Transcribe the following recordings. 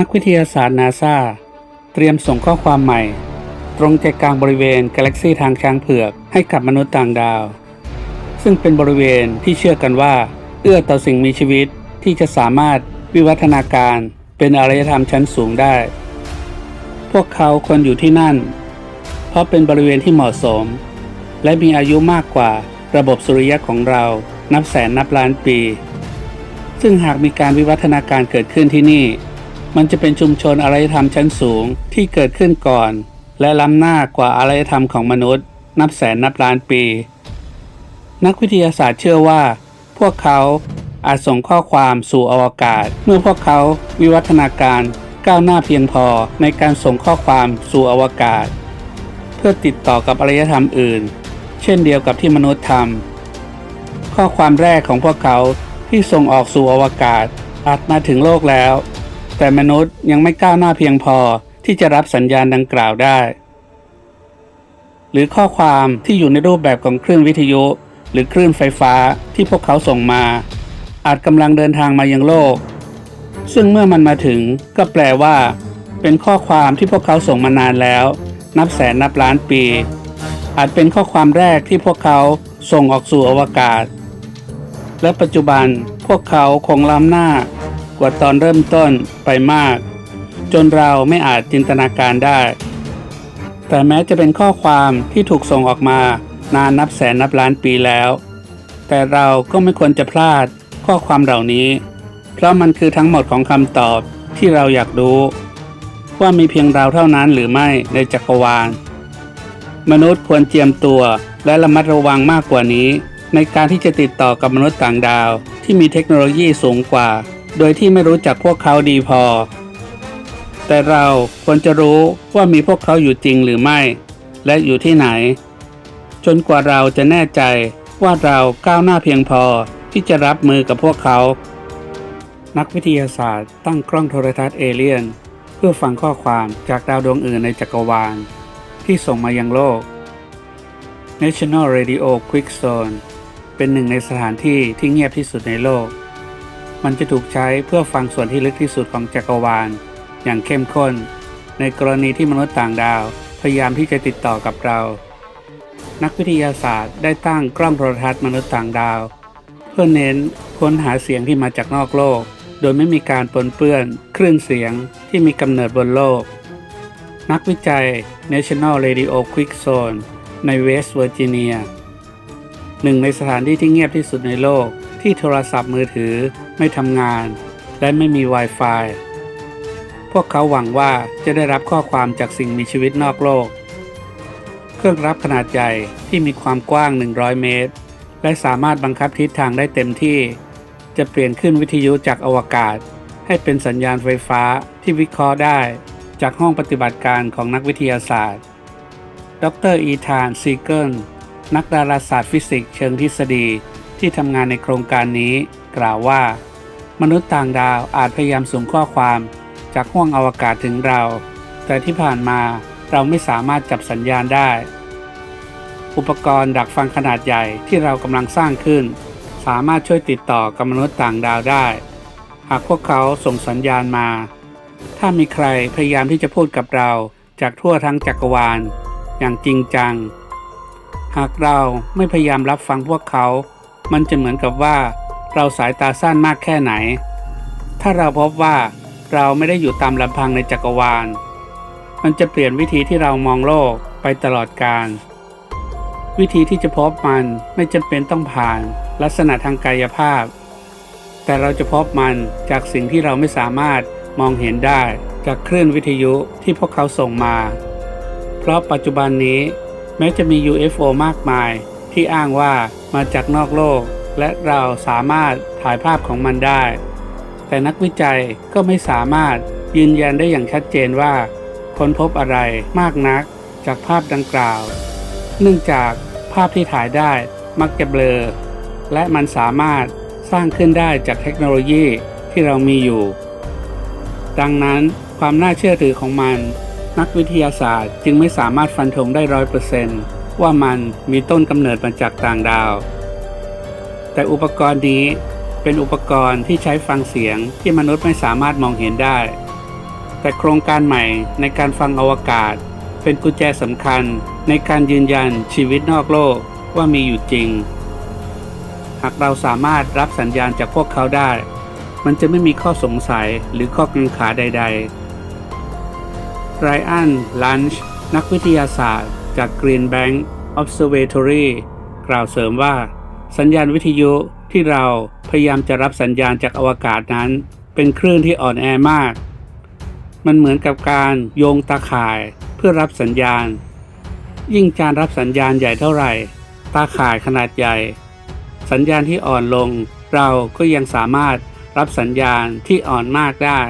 นักวิทยาศาสตร์นาซาเตรียมส่งข้อความใหม่ ตรงใจกลางบริเวณกาแล็กซีทางช้างเผือกให้กับมนุษย์ต่างดาว ซึ่งเป็นบริเวณที่เชื่อกันว่า เอื้อต่อสิ่งมีชีวิตที่จะสามารถวิวัฒนาการเป็นอารยธรรมชั้นสูงได้ พวกเขาควรอยู่ที่นั่น เพราะเป็นบริเวณที่เหมาะสม และมีอายุมากกว่าระบบสุริยะของเรานับแสนนับล้านปี ซึ่งหากมีการวิวัฒนาการเกิดขึ้นที่นี่ มันจะเป็นชุมชนอารยธรรมชั้นสูงที่เกิดขึ้นก่อน และล้ำหน้ากว่าอารยธรรมของมนุษย์ นับแสนนับล้านปี นักวิทยาศาสตร์เชื่อว่า พวกเขาอาจส่งข้อความสู่อวกาศ เมื่อพวกเขาวิวัฒนาการก้าวหน้าเพียงพอในการส่งข้อความสู่อวกาศ เพื่อติดต่อกับอารยธรรมอื่น เช่นเดียวกับที่มนุษย์ทำข้อความแรกของพวกเขาที่ส่งออกสู่อวกาศอาจมาถึงโลกแล้ว แต่มนุษย์ยังไม่ก้าวหน้าเพียงพอที่จะรับสัญญาณดังกล่าวได้ หรือข้อความที่อยู่ในรูปแบบของคลื่นวิทยุ หรือคลื่นไฟฟ้าที่พวกเขาส่งมา อาจกำลังเดินทางมายังโลก ซึ่งเมื่อมันมาถึงก็แปลว่า เป็นข้อความที่พวกเขาส่งมานานแล้ว นับแสนนับล้านปี อาจเป็นข้อความแรกที่พวกเขาส่งออกสู่อวกาศ และปัจจุบันพวกเขาคงล้ำหน้า กว่าตอนเริ่มต้นไปมาก จนเราไม่อาจจินตนาการได้ แต่แม้จะเป็นข้อความที่ถูกส่งออกมานานนับแสนนับล้านปีแล้ว แต่เราก็ไม่ควรจะพลาดข้อความเหล่านี้ เพราะมันคือทั้งหมดของคำตอบที่เราอยากรู้ ว่ามีเพียงเราเท่านั้นหรือไม่ในจักรวาล มนุษย์ควรเจียมตัวและระมัดระวังมากกว่านี้ ในการที่จะติดต่อกับมนุษย์ต่างดาวที่มีเทคโนโลยีสูงกว่า โดยที่ไม่รู้จักพวกเขาดีพอ แต่เราควรจะรู้ว่ามีพวกเขาอยู่จริงหรือไม่ และอยู่ที่ไหน จนกว่าเราจะแน่ใจว่าเราก้าวหน้าเพียงพอที่จะรับมือกับพวกเขา นักวิทยาศาสตร์ตั้งกล้องโทรทัศน์เอเลียน เพื่อฟังข้อความจากดาวดวงอื่นในจักรวาล ที่ส่งมายังโลก National Radio Quick Zone เป็นหนึ่งในสถานที่ที่เงียบที่สุดในโลก มันจะถูกใช้เพื่อฟังส่วนที่ลึกที่สุดของจักรวาล อย่างเข้มข้น ในกรณีที่มนุษย์ต่างดาว พยายามที่จะติดต่อกับเรา นักวิทยาศาสตร์ได้ตั้งกล้องโทรทัศน์มนุษย์ต่างดาว เพื่อเน้นค้นหาเสียงที่มาจากนอกโลก โดยไม่มีการปนเปื้อนคลื่นเสียงที่มีกำเนิดบนโลก นักวิจัย National Radio Quick Zone ในเวสต์เวอร์จิเนียหนึ่งในสถานที่ที่เงียบที่สุดในโลก ที่โทรศัพท์มือถือไม่ทำงาน และไม่มี Wi-Fi พวกเขาหวังว่าจะได้รับข้อความจากสิ่งมีชีวิตนอกโลก เครื่องรับขนาดใหญ่ที่มีความกว้าง 100 เมตร และสามารถบังคับทิศทางได้เต็มที่ จะเปลี่ยนขึ้นวิทยุจากอวกาศ ให้เป็นสัญญาณไฟฟ้าที่วิเคราะห์ได้ จากห้องปฏิบัติการของนักวิทยาศาสตร์ ดรอีธานซีเกิลนักดาราศาสตร์ฟิสิกส์เชิงทฤษฎี ที่ทำงานในโครงการนี้ กล่าวว่า มนุษย์ต่างดาวอาจพยายามส่งข้อความจากห้วงอวกาศถึงเรา แต่ที่ผ่านมาเราไม่สามารถจับสัญญาณได้ อุปกรณ์ดักฟังขนาดใหญ่ที่เรากำลังสร้างขึ้น สามารถช่วยติดต่อกับมนุษย์ต่างดาวได้ หากพวกเขาส่งสัญญาณมา ถ้ามีใครพยายามที่จะพูดกับเราจากทั่วทั้งจักรวาล อย่างจริงจัง หากเราไม่พยายามรับฟังพวกเขา มันจะเหมือนกับว่า เราสายตาสั้นมากแค่ไหน ถ้าเราพบว่าเราไม่ได้อยู่ตามลำพังในจักรวาล มันจะเปลี่ยนวิธีที่เรามองโลกไปตลอดกาลวิธีที่จะพบมันไม่จำเป็นต้องผ่าน ลักษณะทางกายภาพ แต่เราจะพบมันจากสิ่งที่เราไม่สามารถมองเห็นได้จากคลื่นวิทยุที่พวกเขาส่งมา เพราะปัจจุบันนี้แม้จะมี UFO มากมาย ที่อ้างว่ามาจากนอกโลก และเราสามารถถ่ายภาพของมันได้ แต่นักวิจัยก็ไม่สามารถยืนยันได้อย่างชัดเจนว่า ค้นพบอะไรมากนักจากภาพดังกล่าว เนื่องจากภาพที่ถ่ายได้มักจะเบลอ และมันสามารถสร้างขึ้นได้จากเทคโนโลยีที่เรามีอยู่ ดังนั้นความน่าเชื่อถือของมัน นักวิทยาศาสตร์จึงไม่สามารถฟันธงได้ร้อยเปอร์เซ็นต์ ว่ามันมีต้นกำเนิดมาจากต่างดาว แต่อุปกรณ์นี้เป็นอุปกรณ์ที่ใช้ฟังเสียงที่มนุษย์ไม่สามารถมองเห็นได้ แต่โครงการใหม่ในการฟังอวกาศ เป็นกุญแจสำคัญในการยืนยันชีวิตนอกโลกว่ามีอยู่จริง หากเราสามารถรับสัญญาณจากพวกเขาได้ มันจะไม่มีข้อสงสัยหรือข้อกังขาใดๆไรอัน ลันช์ นักวิทยาศาสตร์ จาก Green Bank Observatory กล่าวเสริมว่า สัญญาณวิทยุที่เราพยายามจะรับสัญญาณจากอวกาศนั้น เป็นคลื่นที่อ่อนแอมาก มันเหมือนกับการโยงตาข่ายเพื่อรับสัญญาณ ยิ่งจานรับสัญญาณใหญ่เท่าไหร่ ตาข่ายขนาดใหญ่ สัญญาณที่อ่อนลง เราก็ยังสามารถรับสัญญาณที่อ่อนมากได้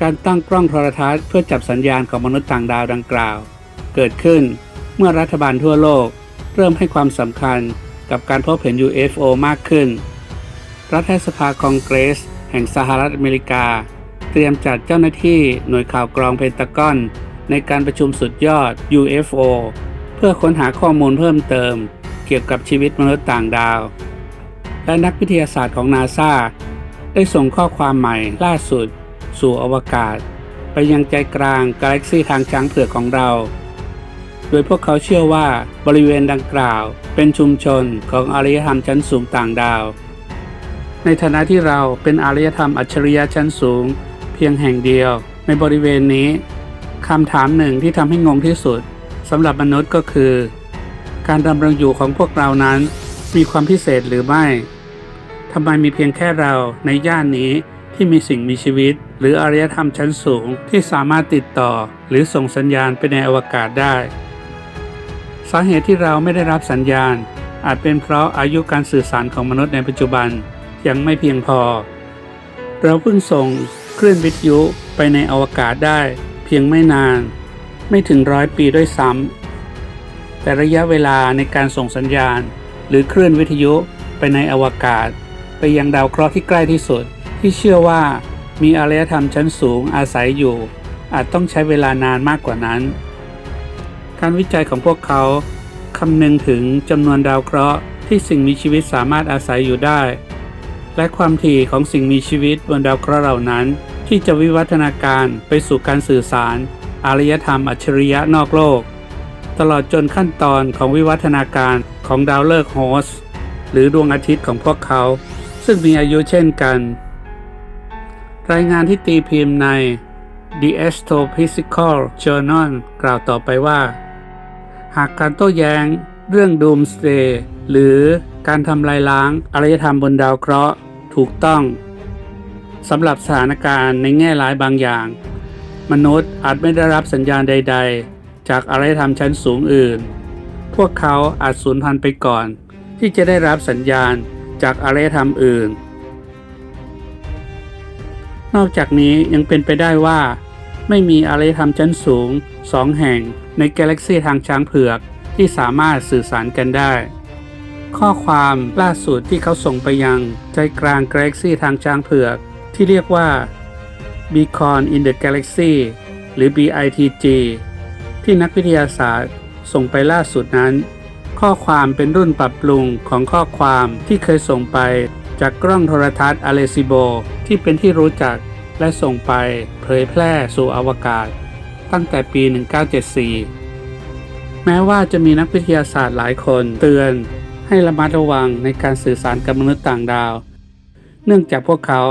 การตั้งกล้องโทรทัศน์เพื่อจับสัญญาณของมนุษย์ต่างดาวดังกล่าว เกิดขึ้น เมื่อรัฐบาลทั่วโลก เริ่มให้ความสำคัญกับการพบเห็น UFO มากขึ้น รัฐสภาคองเกรส แห่งสหรัฐอเมริกา เตรียมจัดเจ้าหน้าที่หน่วยข่าวกรองเพนตากอน ในการประชุมสุดยอด UFO เพื่อค้นหาข้อมูลเพิ่มเติม เกี่ยวกับชีวิตมนุษย์ต่างดาว และนักวิทยาศาสตร์ของนาซาได้ส่งข้อความใหม่ล่าสุด สู่อวกาศ ไปยังใจกลางกาแล็กซีทางช้างเผือกของเรา โดยพวกเขาเชื่อว่าบริเวณดังกล่าว เป็นชุมชนของอารยธรรมชั้นสูงต่างดาว ในฐานะที่เราเป็นอารยธรรมอัจฉริยะชั้นสูง เพียงแห่งเดียว ในบริเวณนี้คำถามหนึ่งที่ทำให้งงที่สุดสำหรับมนุษย์ก็คือ การดำรงอยู่ของพวกเรานั้น มีความพิเศษหรือไม่ทำไมมีเพียงแค่เราในย่านนี้ที่มีสิ่งมีชีวิต หรืออารยธรรมชั้นสูงที่สามารถติดต่อ หรือส่งสัญญาณไปในอวกาศได้ สาเหตุที่เราไม่ได้รับสัญญาณ อาจเป็นเพราะอายุการสื่อสารของมนุษย์ในปัจจุบันยังไม่เพียงพอ เราเพิ่งส่งคลื่นวิทยุไปในอวกาศได้ เพียงไม่นาน ไม่ถึงร้อยปีด้วยซ้ำแต่ระยะเวลาในการส่งสัญญาณ หรือคลื่นวิทยุไปในอวกาศ ไปยังดาวเคราะห์ที่ใกล้ที่สุด ที่เชื่อว่ามีอารยธรรมชั้นสูงอาศัยอยู่ อาจต้องใช้เวลานานมากกว่านั้น การวิจัยของพวกเขาคำนึงถึงจำนวนดาวเคราะห์ที่สิ่งมีชีวิตสามารถอาศัยอยู่ได้ และความถี่ของสิ่งมีชีวิตบนดาวเคราะห์เหล่านั้น ที่จะวิวัฒนาการไปสู่การสื่อสาร อารยธรรมอัจฉริยะนอกโลก ตลอดจนขั้นตอนของวิวัฒนาการของดาวฤกษ์โฮสหรือดวงอาทิตย์ของพวกเขา ซึ่งมีอายุเช่นกัน รายงานที่ตีพิมพ์ใน The Astrophysical Journal กล่าวต่อไปว่า หากการโต้แย้ง เรื่อง Doomsday หรือการทำลายล้างอารยธรรมบนดาวเคราะห์ถูกต้องสำหรับสถานการณ์ในแง่ร้ายบางอย่าง มนุษย์อาจไม่ได้รับสัญญาณใด ๆ จากอารยธรรมชั้นสูงอื่น พวกเขาอาจสูญพันธุ์ไปก่อน ที่จะได้รับสัญญาณจากอารยธรรมอื่น นอกจากนี้ยังเป็นไปได้ว่า ไม่มีอารยธรรมชั้นสูงสองแห่งในกาแล็กซีทางช้างเผือกที่สามารถสื่อสารกันได้ ข้อความล่าสุดที่เขาส่งไปยังใจกลางกาแล็กซีทางช้างเผือกที่เรียกว่า Beacon in the Galaxy หรือ BITG ที่นักวิทยาศาสตร์ส่งไปล่าสุดนั้น ข้อความเป็นรุ่นปรับปรุงของข้อความที่เคยส่งไปจากกล้องโทรทัศน์ a อ e ซิโบที่เป็นที่รู้จัก และส่งไปเผยแพร่สู่อวกาศ ตั้งแต่ปี 1974 แม้ว่าจะมีนักวิทยาศาสตร์หลายคนเตือนให้ระมัดระวังในการสื่อสารกับมนุษย์ต่างดาว เนื่องจากพวกเขา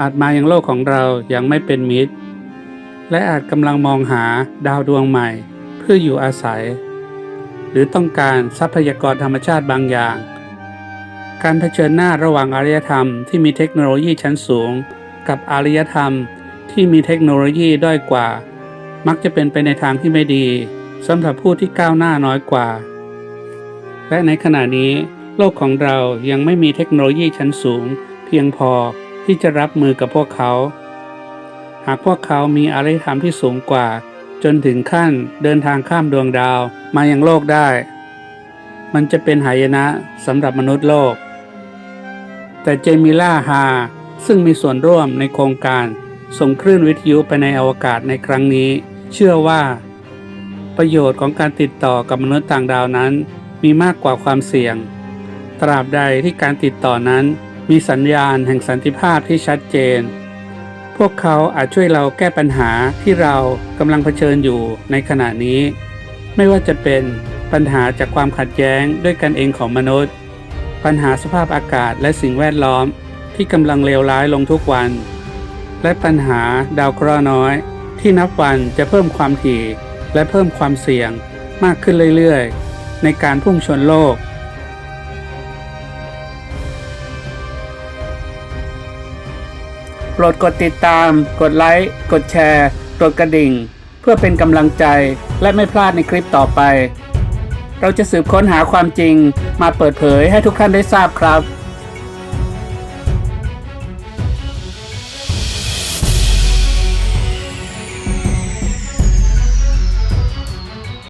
อาจมายังโลกของเราอย่างไม่เป็นมิตร และอาจกำลังมองหาดาวดวงใหม่ เพื่ออยู่อาศัย หรือต้องการทรัพยากรธรรมชาติบางอย่าง การเผชิญหน้าระหว่างอารยธรรมที่มีเทคโนโลยีชั้นสูง กับอารยธรรมที่มีเทคโนโลยีด้อยกว่า มักจะเป็นไปในทางที่ไม่ดีสำหรับผู้ที่ก้าวหน้าน้อยกว่า และในขณะนี้ โลกของเรายังไม่มีเทคโนโลยีชั้นสูง เพียงพอที่จะรับมือกับพวกเขา หากพวกเขามีอารยธรรมที่สูงกว่า จนถึงขั้นเดินทางข้ามดวงดาวมายังโลกได้ มันจะเป็นหายนะสำหรับมนุษย์โลก แต่เจมิล่าฮา ซึ่งมีส่วนร่วมในโครงการส่งคลื่นวิทยุไปในอวกาศในครั้งนี้ เชื่อว่า ประโยชน์ของการติดต่อกับมนุษย์ต่างดาวนั้น มีมากกว่าความเสี่ยง ตราบใดที่การติดต่อนั้น มีสัญญาณแห่งสันติภาพที่ชัดเจน พวกเขาอาจช่วยเราแก้ปัญหาที่เรากำลังเผชิญอยู่ในขณะนี้ ไม่ว่าจะเป็นปัญหาจากความขัดแย้งด้วยกันเองของมนุษย์ ปัญหาสภาพอากาศและสิ่งแวดล้อม ที่กำลังเลวร้ายลงทุกวัน และปัญหาดาวเคราะห์น้อย ที่นับวันจะเพิ่มความถี่และเพิ่มความเสี่ยงมากขึ้นเรื่อยๆ ในการพุ่งชนโลก โปรดกดติดตาม กดไลค์ กดแชร์ กดกระดิ่ง เพื่อเป็นกำลังใจและไม่พลาดในคลิปต่อไป เราจะสืบค้นหาความจริงมาเปิดเผยให้ทุกท่านได้ทราบครับ